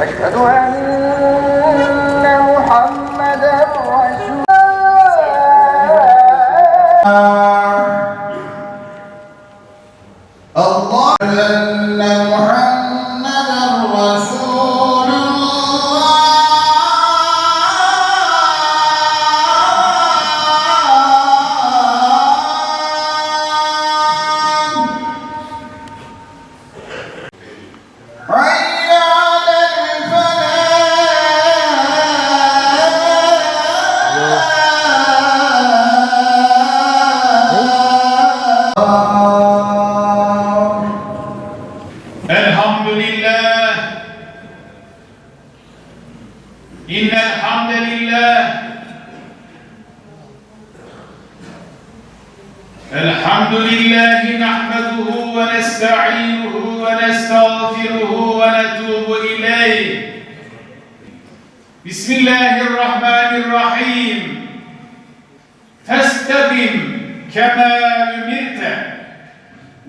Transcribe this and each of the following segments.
أشهد أن ونستغفره ونتوب إليه بسم الله الرحمن الرحيم فاستقم كما أمرت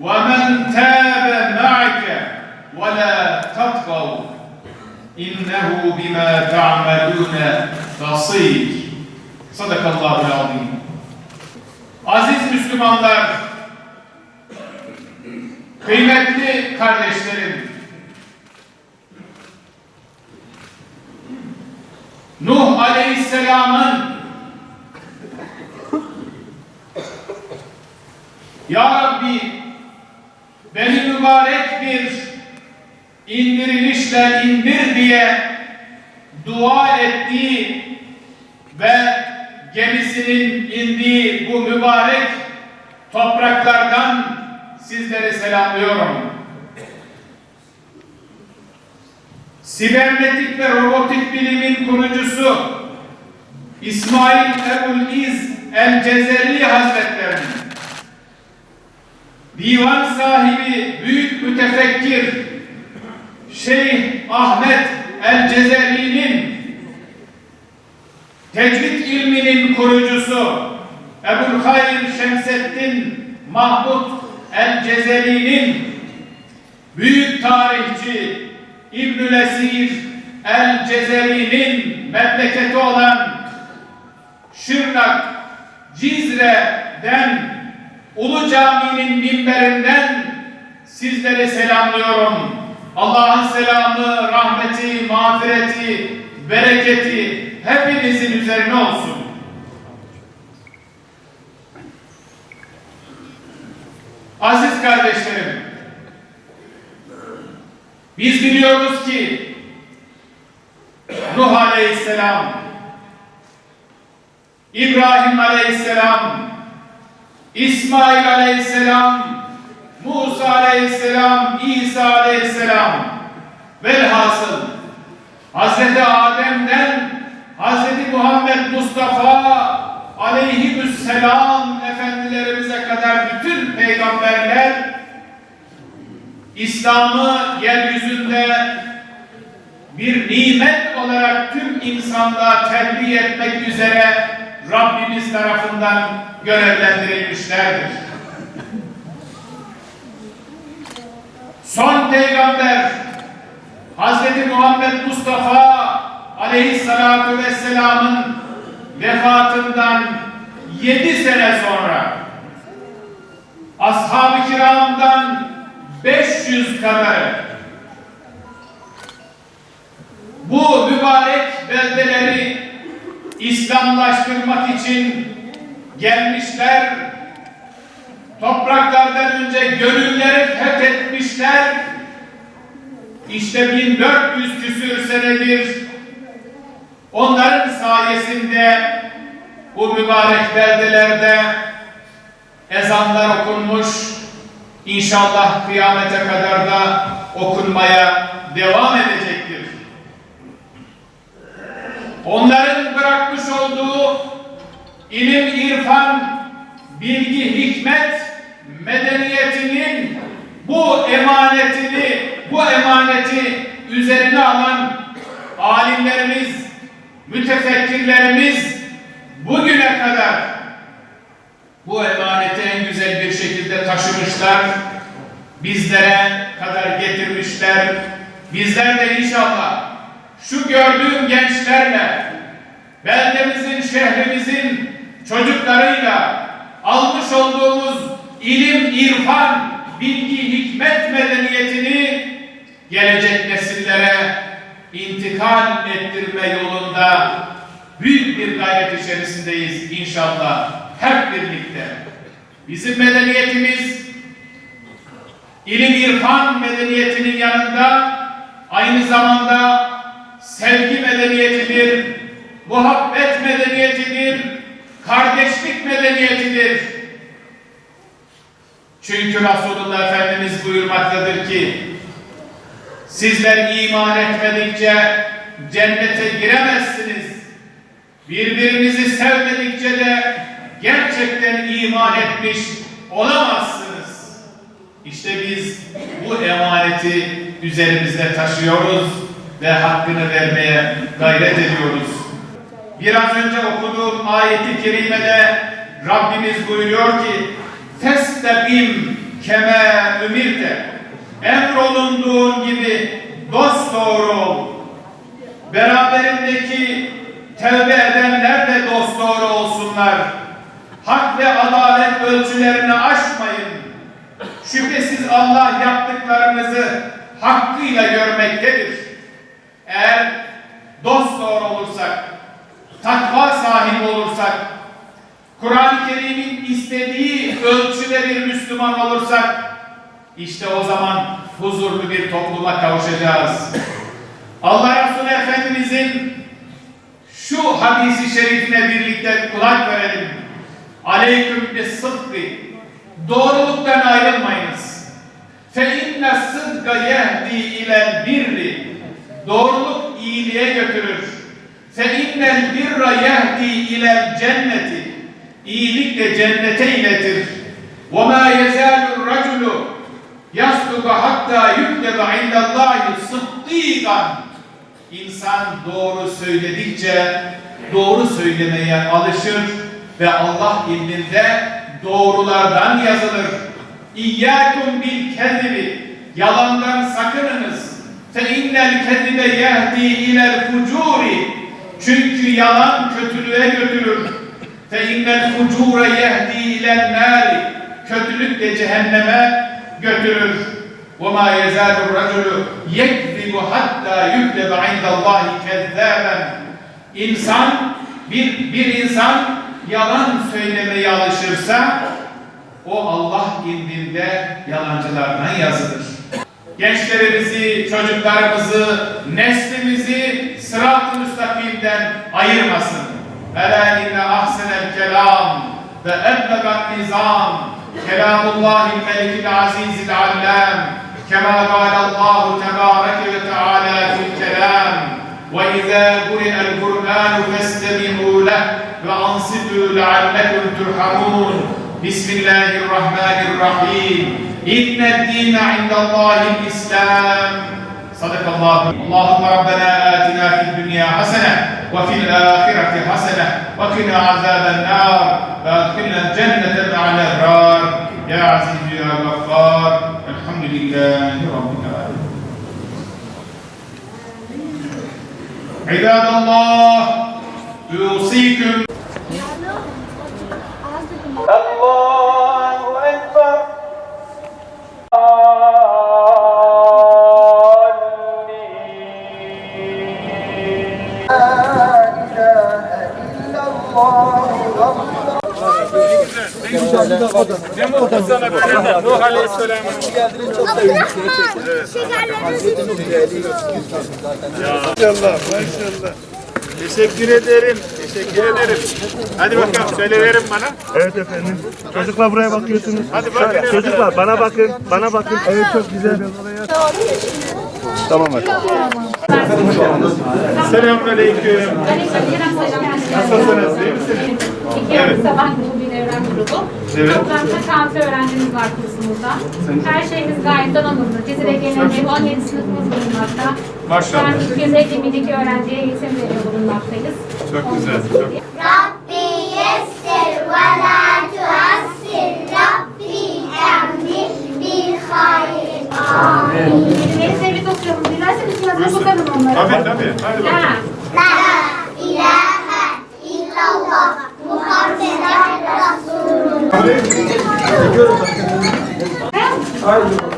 ومن تاب معك ولا تطغوا إنه بما تعملون بصير صدق الله العظيم Aziz Müslümanlar, kıymetli kardeşlerim, Nuh Aleyhisselam'ın Ya Rabbi beni mübarek bir indirilişle indir diye dua ettiği ve gemisinin indiği bu mübarek topraklardan sizleri selamlıyorum. Sibernetik ve robotik bilimin kurucusu İsmail Ebul İz El Cezeri Hazretlerinin divan sahibi büyük mütefekkir Şeyh Ahmet El Cezeri'nin tecvid ilminin kurucusu Ebul Hayr Şemseddin Mahmud El Cezeri'nin büyük tarihçi İbnül Esir El Cezeri'nin memleketi olan Şırnak Cizre'den Ulu Cami'nin minberinden sizleri selamlıyorum. Allah'ın selamı, rahmeti, mağfireti, bereketi hepinizin üzerine olsun. Aziz kardeşlerim, biz biliyoruz ki Nuh Aleyhisselam, İbrahim Aleyhisselam, İsmail Aleyhisselam, Musa Aleyhisselam, İsa Aleyhisselam velhasıl Hazreti Adem'den Hazreti Muhammed Mustafa Aleyhisselam bütün peygamberler İslam'ı yeryüzünde bir nimet olarak tüm insanlığa tebliğ etmek üzere Rabbimiz tarafından görevlendirilmişlerdir. Son peygamber Hazreti Muhammed Mustafa aleyhissalatu vesselamın vefatından yedi sene sonra ashab-ı kiramdan 500 kadar bu mübarek beldeleri İslamlaştırmak için gelmişler. Topraklardan önce gönülleri fethetmişler. İşte 1400 küsür senedir onların sayesinde bu mübarek beldelerde ezanlar okunmuş. İnşallah kıyamete kadar da okunmaya devam edecektir. Onların bırakmış olduğu ilim, irfan, bilgi, hikmet, medeniyetinin bu emanetini, bu emaneti üzerine alan alimlerimiz, mütefekkirlerimiz bugüne kadar bu emaneti en güzel bir şekilde taşımışlar, bizlere kadar getirmişler. bizler de inşallah şu gördüğüm gençlerle, beldemizin, şehrimizin çocuklarıyla almış olduğumuz ilim, irfan, bilgi, hikmet medeniyetini gelecek nesillere intikal ettirme yolunda büyük bir gayret içerisindeyiz inşallah hep birlikte. Bizim medeniyetimiz ilim irfan medeniyetinin yanında aynı zamanda sevgi medeniyetidir, muhabbet medeniyetidir, kardeşlik medeniyetidir. Çünkü Resulullah Efendimiz buyurmaktadır ki sizler iman etmedikçe cennete giremezsiniz. Birbirinizi sevmedikçe de gerçekten iman etmiş olamazsınız. İşte biz bu emaneti üzerimizde taşıyoruz ve hakkını vermeye gayret ediyoruz. Biraz önce okuduğum ayeti kerimede Rabbimiz buyuruyor ki Festeqim keme ümirte Emrolunduğun gibi dost doğru ol. Beraberindeki tevbe edenler de dost doğru olsunlar. Ve adalet ölçülerini aşmayın. Şüphesiz Allah yaptıklarınızı hakkıyla görmektedir. Eğer dost doğru olursak, takva sahibi olursak, Kur'an-ı Kerim'in istediği ölçüde bir Müslüman olursak, işte o zaman huzurlu bir topluma kavuşacağız. Allah Resulü Efendimizin şu hadisi şerifine birlikte kulak verelim. Aleyküm bis sıdkı. Doğruluktan ayrılmayınız. Fe inne sıdka yehdi ilel birri. Doğruluk iyiliğe götürür. Fe innel birra yehdi ilel cenneti. İyilik de cennete iletir. Ve ma yezalur raculu yasduku hatta yüktebe indallahi sıddigan. İnsan doğru söyledikçe doğru söylemeye alışır ve Allah indinde doğrulardan yazılır. İyyâkum bil kezibi yalandan sakınınız. Fe innel kezibe yehdi ilel fucuri çünkü yalan kötülüğe götürür. Fe innel fucure yehdi ilel nâri kötülük de cehenneme götürür. وَمَا يَزَالُ الرَّجُلُ يَكْذِبُ حَتَّى يُكْتَبَ عِنْدَ اللّٰهِ كَذَّابًا İnsan, bir, bir insan yalan söylemeye alışırsa o Allah indinde yalancılardan yazılır. Gençlerimizi, çocuklarımızı, neslimizi sırat-ı müstakimden ayırmasın. Ela inne ahsenel kelam ve eblegan nizam kelamullahil melikil azizil allam كما قال الله تبارك وتعالى في الكلام وإذا قرئ القرآن فاستمعوا له وأنصتوا لعلكم ترحمون. بسم الله الرحمن الرحيم. إن الدين عند الله الإسلام. صدق الله. اللهم ربنا آتنا في الدنيا حسنة وفي الآخرة حسنة وقنا عذاب النار. وأدخلنا الجنة مع الأبرار. يا عزيز يا غفار. الحمد لله رب العالمين. عباد الله يوصيكم Ne mutlu sana böyle Nuh Aleyhisselam'ın Maşallah, maşallah. Teşekkür ederim, teşekkür ederim. Hadi bakalım, söyleverin bana. Evet efendim. Çocuklar buraya bakıyorsunuz. Hadi bakın. Çocuklar bana bakın. Bana bakın. Evet çok güzel. Tamam efendim. Selamünaleyküm. Nasılsınız, iyi misiniz? Evet grubu. Evet. Toplamda kanser öğrencimiz var kursumuzda. Her şeyimiz gayet donanımlı. Cizre genelinde 17 sınıfımız bulunmakta. Maşallah. Yani 250 öğrenciye eğitim veriyor bulunmaktayız. Çok Onun güzel. Çok... Rabbi yessir ve la tuassir Rabbi emri bil hayr. Amin. Amin. Neyse bir toplayalım. Dilerseniz biraz da bakalım onlara. Tabii tabii. Hadi bakalım. Ha. Resulullah.